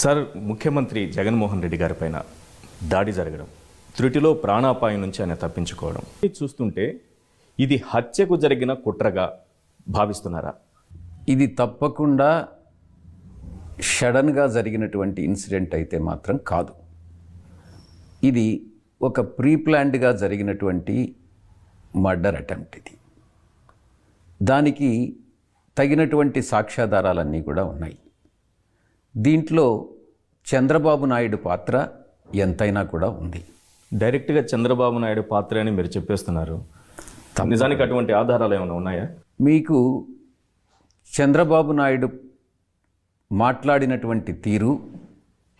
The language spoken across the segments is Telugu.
సార్ ముఖ్యమంత్రి జగన్మోహన్ రెడ్డి గారి పైన దాడి జరగడం త్రుటిలో ప్రాణాపాయం నుంచి ఆయన తప్పించుకోవడం ఇది చూస్తుంటే ఇది హత్యకు జరిగిన కుట్రగా భావిస్తున్నారా? ఇది తప్పకుండా సడన్గా జరిగినటువంటి ఇన్సిడెంట్ అయితే మాత్రం కాదు. ఇది ఒక ప్రీప్లాన్డ్గా జరిగినటువంటి మర్డర్ అటెంప్ట్ ఇది. దానికి తగినటువంటి సాక్ష్యాధారాలన్నీ కూడా ఉన్నాయి. దీంట్లో చంద్రబాబు నాయుడు పాత్ర ఎంతైనా కూడా ఉంది. డైరెక్ట్గా చంద్రబాబు నాయుడు పాత్ర అని మీరు చెప్పేస్తున్నారు. నిజానికి అటువంటి ఆధారాలు ఏమైనా ఉన్నాయా? మీకు చంద్రబాబు నాయుడు మాట్లాడినటువంటి తీరు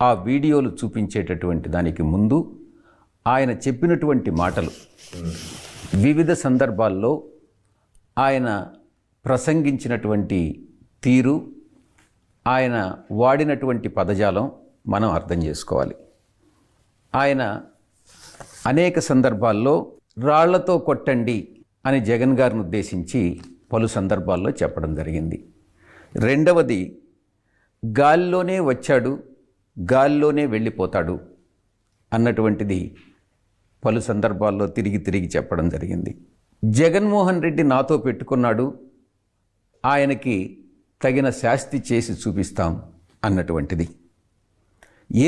ఆ వీడియోలు చూపించేటటువంటి దానికి ముందు ఆయన చెప్పినటువంటి మాటలు వివిధ సందర్భాల్లో ఆయన ప్రసంగించినటువంటి తీరు ఆయన వాడినటువంటి పదజాలం మనం అర్థం చేసుకోవాలి. ఆయన అనేక సందర్భాల్లో రాళ్ళతో కొట్టండి అని జగన్ గారిని ఉద్దేశించి పలు సందర్భాల్లో చెప్పడం జరిగింది. రెండవది గాల్లోనే వచ్చాడు గాల్లోనే వెళ్ళిపోతాడు అన్నటువంటిది పలు సందర్భాల్లో తిరిగి తిరిగి చెప్పడం జరిగింది. జగన్మోహన్ రెడ్డి నాతో పెట్టుకున్నాడు ఆయనకి తగిన శాస్తి చేసి చూపిస్తాం అన్నటువంటిది.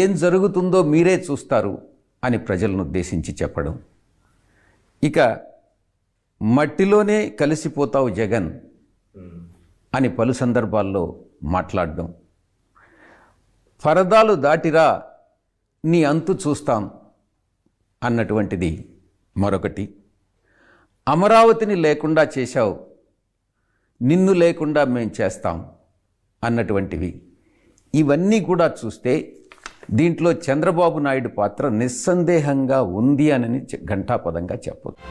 ఏం జరుగుతుందో మీరే చూస్తారు అని ప్రజలను ఉద్దేశించి చెప్పడం. ఇక మట్టిలోనే కలిసిపోతావు జగన్ అని పలు సందర్భాల్లో మాట్లాడడం. పరదాలు దాటిరా నీ అంతు చూస్తాం అన్నటువంటిది మరొకటి. అమరావతిని లేకుండా చేశావు నిన్ను లేకుండా మేము చేస్తాం అన్నటువంటివి. ఇవన్నీ కూడా చూస్తే దీంట్లో చంద్రబాబు నాయుడు పాత్ర నిస్సందేహంగా ఉంది అని ఘంటాపదంగా చెప్పొచ్చు.